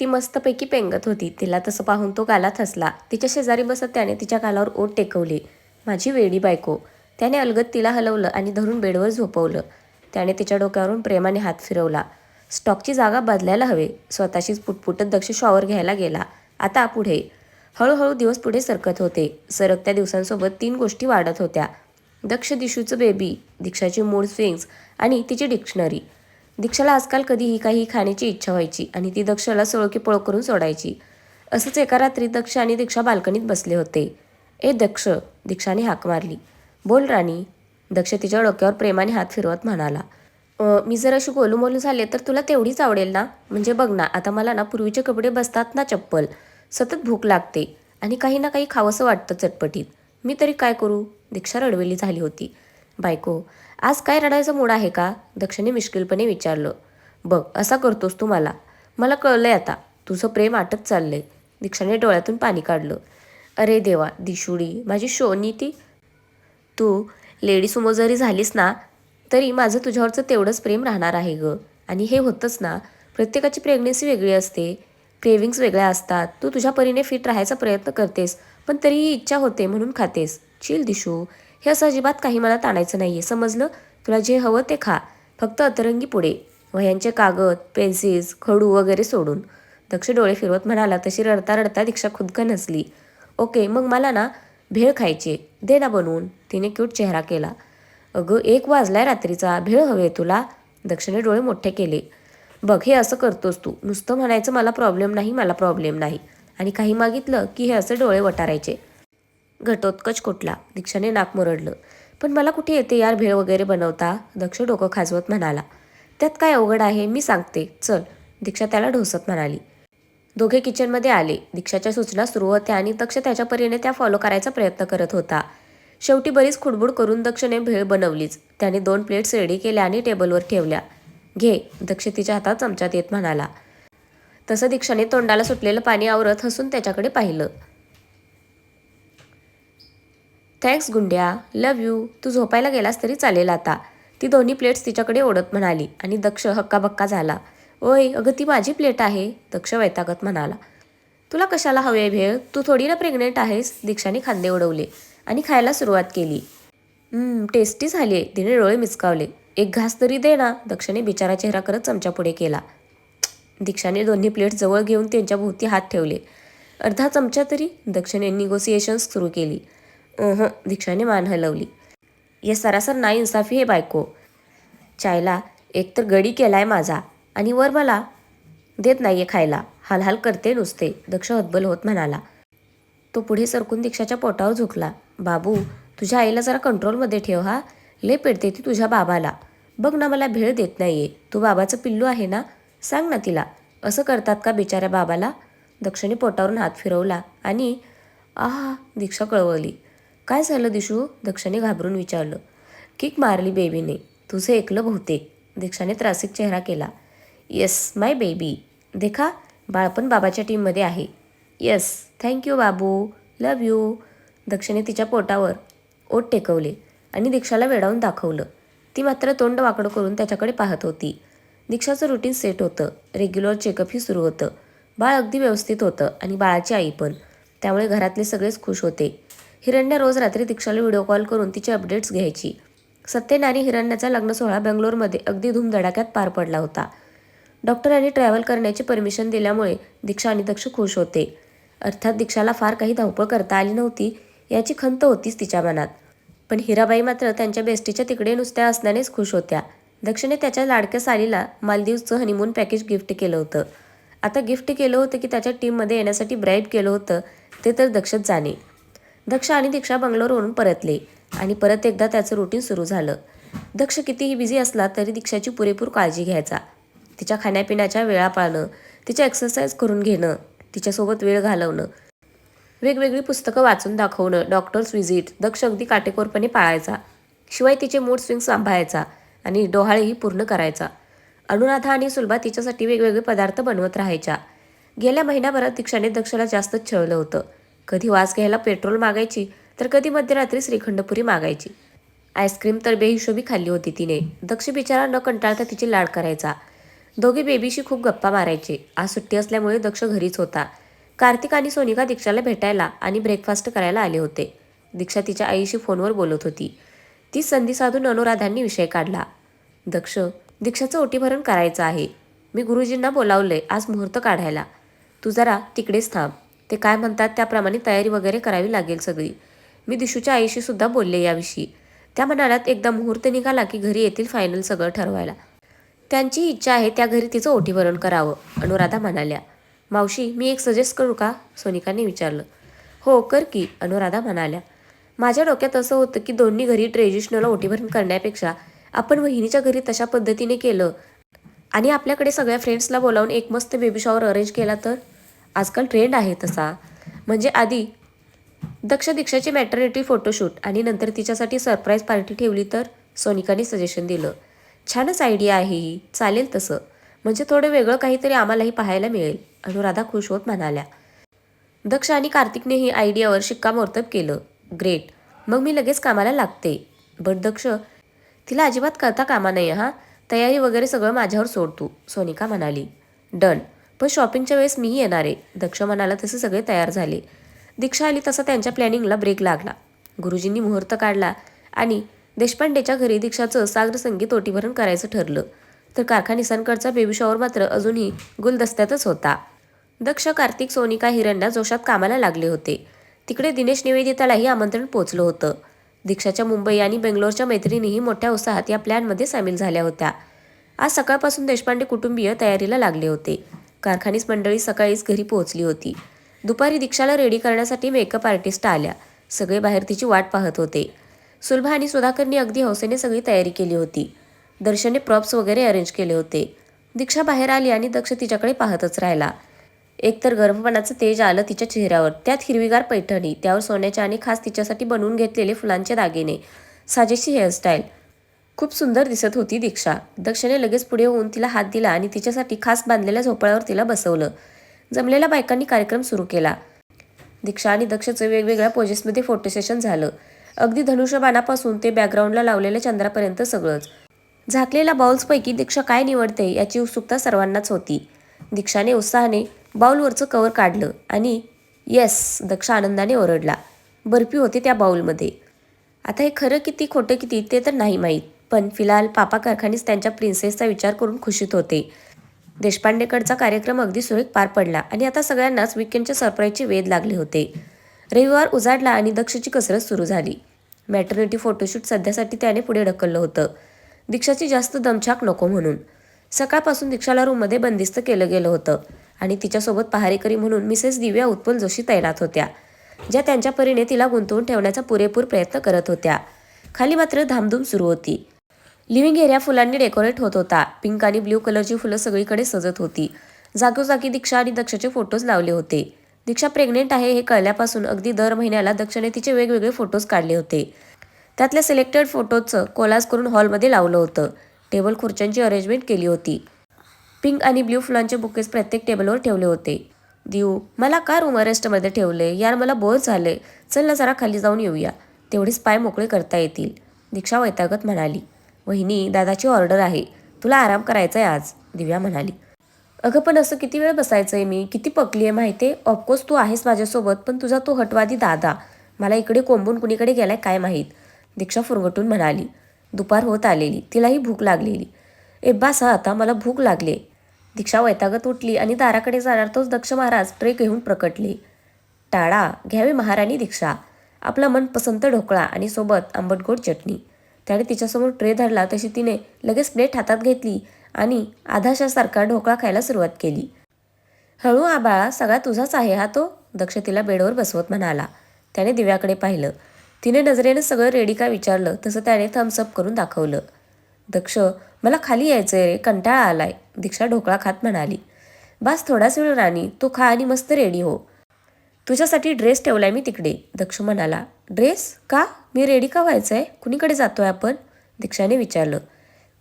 ती मस्तपैकी पेंगत होती. तिला तसं पाहून तो गालात हसला. तिच्या शेजारी बसत त्याने तिच्या गालावर ओट टेकवली. माझी वेडी बायको. त्याने अलगत तिला हलवलं आणि धरून बेडवर झोपवलं. त्याने तिच्या डोक्यावरून प्रेमाने हात फिरवला. स्टॉकची जागा बदलायला हवे. स्वतःशीच पुटपुटत दक्ष शॉवर घ्यायला गेला. आता पुढे. हळूहळू दिवस पुढे सरकत होते. सरकत्या दिवसांसोबत तीन गोष्टी वाढत होत्या. दक्ष दिशूचं बेबी दीक्षाची मूड स्विंग्स आणि तिची डिक्शनरी दीक्षाला आजकाल कधीही काही खाण्याची इच्छा व्हायची आणि ती दक्षला सोळकी पळ करून सोडायची. असंच एका रात्री दक्ष आणि दीक्षा बाल्कनीत बसले होते. ए दक्ष दीक्षाने हाक मारली. बोल राणी दक्ष तिच्या डोक्यावर प्रेमाने हात फिरवत म्हणाला. मी जर अशी गोलूमोलू झाले तर तुला तेवढीच आवडेल ना? म्हणजे बघ ना आता मला ना पूर्वीचे कपडे बसतात ना चप्पल. सतत भूक लागते आणि काही ना काही खावंसं वाटतं चटपटीत. मी तरी काय करू? दीक्षा रडवेली झाली होती. बायको आज काय रडायचा मूड आहे का? दक्षने मिश्किलपणे विचारलं. बघ असा करतोस तू मला. मला कळलंय आता तुझं प्रेम आटत चाललंय. दीक्षाने डोळ्यातून पाणी काढलं. अरे देवा दिशुडी माझी शोनी ती. तू लेडीसमोर जरी झालीस ना तरी माझं तुझ्यावरचं तेवढंच प्रेम राहणार आहे गं. आणि हे होतंच ना प्रत्येकाची प्रेग्नेन्सी वेगळी असते. क्रेविंग्स वेगळ्या असतात. तू तुझ्या परीने फिट राहायचा प्रयत्न करतेस पण तरीही इच्छा होते म्हणून खातेस. चिल दिशू. हे असं अजिबात काही मला ताणायचं नाही आहे समजलं? तुला जे हवं ते खा. फक्त अतरंगी पुढे. वह्यांचे कागद पेन्सिल्स खडू वगैरे सोडून. दक्ष डोळे फिरवत म्हणाला तशी रडता रडता दीक्षा खुदक नसली. ओके मग मला ना भेळ खायची. दे ना बनवून. तिने क्यूट चेहरा केला. अगं एक वाजलाय रात्रीचा. भेळ हवे तुला? दक्षिणे डोळे मोठे केले. बघ हे असं करतोस तू. नुसतं म्हणायचं मला प्रॉब्लेम नाही मला प्रॉब्लेम नाही. आणि काही मागितलं की हे असे डोळे वटारायचे. घटोत्कच कुठला? दीक्षाने नाक मुरडलं. पण मला कुठे येते यार भेळ वगैरे बनवता? दक्ष डोकं खाजवत म्हणाला. त्यात काय अवघड आहे मी सांगते. चल. दीक्षा त्याला ढोसत म्हणाली. दोघे किचनमध्ये आले. दीक्षाच्या सूचना सुरू होत्या आणि दक्ष त्याच्या परीने त्या फॉलो करायचा प्रयत्न करत होता. शेवटी बरीच खुडबुड करून दक्षने भेळ बनवलीच. त्याने दोन प्लेट्स रेडी केल्या आणि टेबलवर ठेवल्या. घे. दक्ष तिच्या हातात चमच्यात येत म्हणाला. तसं दीक्षाने तोंडाला सुटलेलं पाणी आवरत हसून त्याच्याकडे पाहिलं. Thanks Gundya. लव यू तू झोपायला गेलास तरी चालेल आता. ती दोन्ही प्लेट्स तिच्याकडे ओढत म्हणाली आणि दक्ष हक्काबक्का झाला. ओय अगं ती माझी प्लेट आहे दक्ष वैतागत म्हणाला. तुला कशाला हवे भेळ? तू थोडी ना प्रेग्नेंट आहेस दीक्षाने खांदे उडवले आणि खायला सुरुवात केली. टेस्टी झाली आहे. तिने डोळे मिचकावले एक घास तरी दे ना दक्षने बिचारा चेहरा करत चमचा पुढे केला. दीक्षाने दोन्ही प्लेट जवळ घेऊन त्यांच्या भोवती हात ठेवले. अर्धा चमचा तरी दक्षिणे निगोसिएशन्स सुरू केली. अहं दीक्षाने मान हलवली. ये सरासर ना इन्साफी हे बायको. चायला एकतर गडी केलाय माझा आणि वर मला देत नाहीये खायला. हालहाल करते नुसते दक्ष हतबल होत म्हणाला. तो पुढे सरकून दीक्षाच्या पोटावर झुकला. बाबू तुझ्या आईला जरा कंट्रोलमध्ये ठेव हा. ले पेडते ती तुझ्या बाबाला. बघ ना मला भेळ देत नाहीये. तू बाबाचं पिल्लू आहे ना? सांग ना तिला. असं करतात का बिचाऱ्या बाबाला? दक्षिणी पोटावरून हात फिरवला आणि आहा दीक्षा कळवली. काय झालं दिशू? दक्षाने घाबरून विचारलं. किक मारली बेबीने. तुझं ऐकलं बहुतेक. दीक्षाने त्रासिक चेहरा केला. Yes my baby. देखा बाळपण बाबाच्या टीममध्ये आहे. Yes thank you Babu. Love you. दक्षाने तिच्या पोटावर ओट टेकवले आणि दीक्षाला वेडावून दाखवलं. ती मात्र तोंड वाकडं करून त्याच्याकडे पाहत होती. दीक्षाचं रुटीन सेट होतं. रेग्युलर चेकअपही सुरू होतं. बाळ अगदी व्यवस्थित होतं आणि बाळाची आई पण. त्यामुळे घरातले सगळेच खुश होते. हिरण्य रोज रात्री दीक्षाला व्हिडिओ कॉल करून तिचे अपडेट्स घ्यायची. सत्यन आणि हिरण्याचा लग्न सोहळा बेंगलोरमध्ये अगदी धूमधडाक्यात पार पडला होता. डॉक्टरांनी ट्रॅव्हल करण्याची परमिशन दिल्यामुळे दीक्षा आणि दक्ष खुश होते. अर्थात दीक्षाला फार काही धावपळ करता आली नव्हती याची खंत होतीच तिच्या मनात. पण हिराबाई मात्र त्यांच्या बेस्टीच्या तिकडे नुसत्या असण्यानेच खुश होत्या. दक्षिणे त्याच्या लाडक्या सालीला मालदीवचं हनीमून पॅकेज गिफ्ट केलं होतं. आता गिफ्ट केलं होतं की त्याच्या टीममध्ये येण्यासाठी ब्राईब केलं होतं ते तर दक्षच जाणे. दक्ष आणि दीक्षा बंगलोरवरून परतले आणि परत एकदा त्याचं रुटीन सुरू झालं. दक्ष कितीही बिझी असला तरी दीक्षाची पुरेपूर काळजी घ्यायचा. तिच्या खाण्यापिण्याच्या वेळा पाळणं तिच्या एक्सरसाइज करून घेणं तिच्यासोबत वेळ घालवणं वेगवेगळी पुस्तकं वाचून दाखवणं डॉक्टर्स व्हिजिट दक्ष अगदी काटेकोरपणे पाळायचा. शिवाय तिचे मूड स्विंग सांभाळायचा आणि डोहाळेही पूर्ण करायचा. अनुराधा आणि सुलभा तिच्यासाठी वेगवेगळे पदार्थ बनवत राहायच्या. गेल्या महिन्याभरात दीक्षाने दक्षला जास्तच छळलं होतं. कधी वास घ्यायला पेट्रोल मागायची तर कधी मध्यरात्री श्रीखंडपुरी मागायची. आईस्क्रीम तर बेहिशोबी खाल्ली होती तिने. दक्ष बिचारा न कंटाळता तिची लाड करायचा. दोघे बेबीशी खूप गप्पा मारायचे. आज सुट्टी असल्यामुळे दक्ष घरीच होता. कार्तिक आणि सोनिका दीक्षाला भेटायला आणि ब्रेकफास्ट करायला आले होते. दीक्षा तिच्या आईशी फोनवर बोलत होती. ती संधी साधून अनुराधांनी विषय काढला. दक्ष दीक्षाचं ओटीभरण करायचं आहे. मी गुरुजींना बोलावलंय आज मुहूर्त काढायला. तू जरा तिकडेच थांब. ते काय म्हणतात त्याप्रमाणे तयारी वगैरे करावी लागेल सगळी. मी दिशूच्या आईशी सुद्धा बोलले याविषयी. त्या म्हणाल्यात एकदा मुहूर्त निघाला की घरी येतील फायनल सगळं ठरवायला. त्यांची इच्छा आहे त्या घरी तिचं ओटीभरण करावं. अनुराधा म्हणाल्या. मावशी मी एक सजेस्ट करू का? सोनिकाने विचारलं. हो कर की अनुराधा म्हणाल्या. माझ्या डोक्यात असं होतं की दोन्ही घरी ट्रेडिशनल ओटीभरण करण्यापेक्षा आपण वहिनीच्या घरी तशा पद्धतीने केलं आणि आपल्याकडे सगळ्या फ्रेंड्सला बोलावून एक मस्त बेबी शॉवर अरेंज केला तर? आजकाल ट्रेंड आहे तसा. म्हणजे आधी दक्ष दीक्षाची मॅटर्निटी फोटोशूट आणि नंतर तिच्यासाठी सरप्राईज पार्टी ठेवली तर सोनिकाने सजेशन दिलं. छानच आयडिया आहे ही. चालेल तसं. म्हणजे थोडं वेगळं काहीतरी आम्हालाही पाहायला मिळेल. अनुराधा खुश होत म्हणाल्या. दक्ष आणि कार्तिकने ही आयडियावर शिक्कामोर्तब केलं. ग्रेट मग मी लगेच कामाला लागते. बट दक्ष तिला अजिबात करता कामा नाही हां. तयारी वगैरे सगळं माझ्यावर सोड तू सोनिका म्हणाली. डन पण शॉपिंगच्या वेळेस मीही येणार आहे. दक्ष म्हणाला तसे सगळे तयार झाले. दीक्षा आली तसा त्यांच्या प्लॅनिंगला ब्रेक लागला. गुरुजींनी मुहूर्त काढला आणि देशपांडेच्या घरी दीक्षाचं सागर संगीत ओटीभरण करायचं ठरलं. तर कारखानिसांकडचा बेबी शॉवर मात्र अजूनही गुलदस्त्यातच होता. दक्ष कार्तिक सोनिका हिरण्या जोशात कामाला लागले होते. तिकडे दिनेश निवेदितालाही आमंत्रण पोचलं होतं. दीक्षाच्या मुंबई आणि बेंगलोरच्या मैत्रिणीही मोठ्या उत्साहात या प्लॅनमध्ये सामील झाल्या होत्या. आज सकाळपासून देशपांडे कुटुंबीय तयारीला लागले होते. कारखानीस मंडळी सकाळीच घरी पोहोचली होती. दुपारी दीक्षाला रेडी करण्यासाठी मेकअप आर्टिस्ट आल्या. सगळे बाहेर तिची वाट पाहत होते. सुलभा आणि सुधाकरनी अगदी हौसेने सगळी तयारी केली होती. दर्शने प्रॉप्स वगैरे अरेंज केले होते. दीक्षा बाहेर आली आणि दक्ष तिच्याकडे पाहतच राहिला. एकतर गर्भपणाचं तेज आलं तिच्या चेहऱ्यावर. त्यात हिरवीगार पैठणी त्यावर सोन्याच्या आणि खास तिच्यासाठी बनवून घेतलेले फुलांचे दागिने. साजेशी हेअरस्टाईल खूप सुंदर दिसत होती दीक्षा. दक्षने लगेच पुढे होऊन तिला हात दिला आणि तिच्यासाठी खास बांधलेल्या झोपाळ्यावर तिला बसवलं. जमलेल्या बायकांनी कार्यक्रम सुरू केला. दीक्षा आणि दक्षचं वेगवेगळ्या पोजेसमध्ये फोटो सेशन झालं. अगदी धनुष्यबाणापासून ते बॅकग्राऊंडला लावलेल्या चंद्रापर्यंत सगळंच. झाकलेल्या बाउल्सपैकी दीक्षा काय निवडते याची उत्सुकता सर्वांनाच होती. दीक्षाने उत्साहाने बाउलवरचं कवर काढलं आणि येस दक्ष आनंदाने ओरडला. बर्फी होते त्या बाउलमध्ये आता हे खरं किती खोटं किती ते तर नाही माहीत. पण फिलहाल पापा कारखानीस त्यांच्या प्रिन्सेसचा विचार करून खुशीत होते. देशपांडेकडचा कार्यक्रम अगदी सुरेख पार पडला आणि आता सगळ्यांनाच विकेंडच्या सरप्राईजचे वेध लागले होते. रविवार उजाडला आणि दक्षची कसरत सुरू झाली. मॅटर्निटी फोटोशूट सध्यासाठी त्याने पुढे ढकललं होतं. दीक्षाची जास्त दमछाक नको म्हणून. सकाळपासून दीक्षाला रूममध्ये बंदिस्त केलं गेलं होतं आणि तिच्यासोबत पहारेकरी म्हणून मिसेस दिव्या उत्पल जोशी तैनात होत्या ज्या त्यांच्या परीने तिला गुंतवून ठेवण्याचा पुरेपूर प्रयत्न करत होत्या. खाली मात्र धामधूम सुरू होती. लिव्हिंग एरिया फुलांनी डेकोरेट होत होता. पिंक आणि ब्ल्यू कलरची फुलं सगळीकडे सजत होती. जागोजागी दीक्षा आणि दक्षचे फोटोज लावले होते. दीक्षा प्रेग्नेंट आहे हे कळल्यापासून अगदी दर महिन्याला दक्षने तिचे वेगवेगळे फोटोज काढले होते. त्यातल्या सिलेक्टेड फोटोजचं कोलाज करून हॉलमध्ये लावलं होतं. टेबल खुर्च्यांची अरेंजमेंट केली होती. पिंक आणि ब्ल्यू फुलांचे बुकेज प्रत्येक टेबलवर ठेवले होते. दिऊ मला का रूम अरेस्टमध्ये ठेवले? यार मला बोर झाले चल ना जरा खाली जाऊन येऊया. तेवढेच पाय मोकळे करता येतील. दीक्षा वैतागत म्हणाली. वहिनी दादाची ऑर्डर आहे. तुला आराम करायचा आहे आज दिव्या म्हणाली. अगं पण असं किती वेळ बसायचं आहे मी? किती पकली आहे माहिती आहे ऑफकोर्स तू आहेस माझ्यासोबत पण तुझा तो हटवादी दादा. मला इकडे कोंबून कुणीकडे गेलाय काय माहीत? दीक्षा फुरगटून म्हणाली. दुपार होत आलेली. तिलाही भूक लागलेली. ए बास हा आता मला भूक लागली दीक्षा वैतागत उठली आणि दाराकडे जाणार तोच दक्ष महाराज ट्रे घेऊन प्रकटले. टाळा घ्यावी महाराणी दीक्षा. आपला मनपसंत ढोकळा आणि सोबत आंबटगोड चटणी. त्याने तिच्यासमोर ट्रे धरला तशी तिने लगेच प्लेट हातात घेतली आणि आधाशासारखा ढोकळा खायला सुरुवात केली. हळू आबाळा सगळा तुझाच आहे हा तो दक्ष तिला बेडवर बसवत म्हणाला. त्याने दिव्याकडे पाहिलं. तिने नजरेनं सगळं रेडी का विचारलं तसं त्याने थम्सअप करून दाखवलं. दक्ष मला खाली यायचं रे कंटाळा आलाय दीक्षा ढोकळा खात म्हणाली. बास थोडाच वेळ राणी तू खा आणि मस्त रेडी हो. तुझ्यासाठी ड्रेस ठेवलाय मी तिकडे दक्ष म्हणाला. ड्रेस? का? मी रेडी का व्हायचं आहे कुणीकडे जातो आहे आपण? दीक्षाने विचारलं.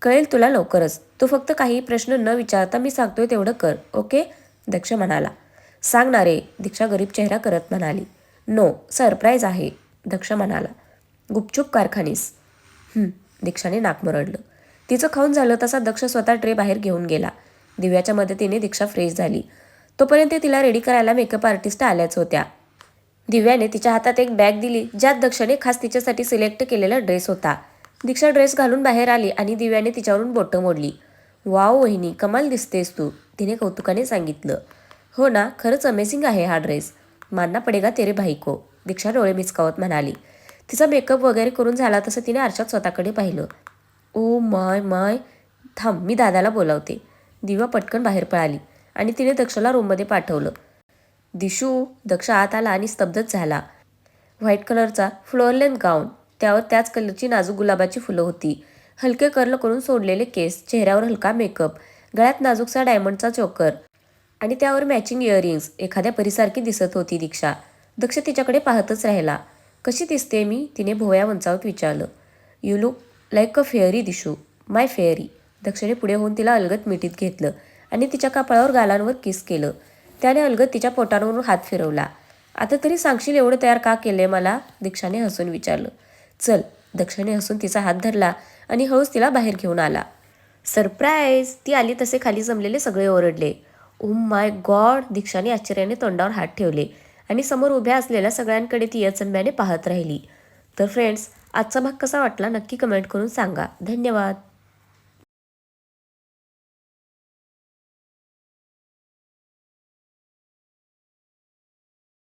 कळेल तुला लवकरच. तू फक्त काही प्रश्न न विचारता मी सांगतोय तेवढं कर ओके? दक्ष म्हणाला. सांग ना रे दीक्षा गरीब चेहरा करत म्हणाली. नो सरप्राईज आहे दक्ष म्हणाला. गुपचूप कारखानीस. दीक्षाने नाक मरडलं. तिचं खाऊन झालं तसा दक्ष स्वतः ट्रे बाहेर घेऊन गेला. दिव्याच्या मदतीने दीक्षा फ्रेश झाली. तोपर्यंत तिला रेडी करायला मेकअप आर्टिस्ट आल्याच होत्या. दिव्याने तिच्या हातात एक बॅग दिली ज्यात दक्षने खास तिच्यासाठी सिलेक्ट केलेला ड्रेस होता. दीक्षा ड्रेस घालून बाहेर आली आणि दिव्याने तिच्यावरून बोटं मोडली. वाव वहिनी कमाल दिसतेस तू तिने कौतुकाने सांगितलं. हो ना खरंच अमेझिंग आहे हा ड्रेस. मानना पडेगा तेरे भाईको दीक्षा डोळे मिचकावत म्हणाली. तिचा मेकअप वगैरे करून झाला तसं तिने आरशात स्वतःकडे पाहिलं. ओ माय माय थांब मी दादाला बोलावते. दिवा पटकन बाहेर पळाली आणि तिने दक्षला रूममध्ये पाठवलं. दिशू दक्ष आत आला आणि स्तब्धच झाला. व्हाईट कलरचा फ्लोअरलेंथ गाऊन त्यावर त्याच कलरची नाजूक गुलाबाची फुलं होती. हलके कर्ल करून सोडलेले केस चेहऱ्यावर हलका मेकअप गळ्यात नाजूकसा डायमंडचा चोकर आणि त्यावर मॅचिंग इयरिंग्स एखाद्या परीसारखी दिसत होती दीक्षा. दक्ष तिच्याकडे पाहतच राहिला. कशी दिसते मी? तिने भोव्या मंचावत विचारलं. You look like a fairy Dishu my fairy. दक्षने पुढे होऊन तिला अलगत मिठीत घेतलं आणि तिच्या कपाळावर गालांवर किस केलं. त्याने अलगद तिच्या पोटांवरून हात फिरवला. आता तरी सांगशील एवढं तयार का केलंय मला? दीक्षाने हसून विचारलं. चल. दक्षाने हसून तिचा हात धरला आणि हळूच तिला बाहेर घेऊन आला. सरप्राईज. ती आली तसे खाली जमलेले सगळे ओरडले. ओ माय गॉड दीक्षाने आश्चर्याने तोंडावर हात ठेवले आणि समोर उभ्या असलेल्या सगळ्यांकडे ती अचंब्याने पाहत राहिली. तर फ्रेंड्स आजचा भाग कसा वाटला नक्की कमेंट करून सांगा. धन्यवाद.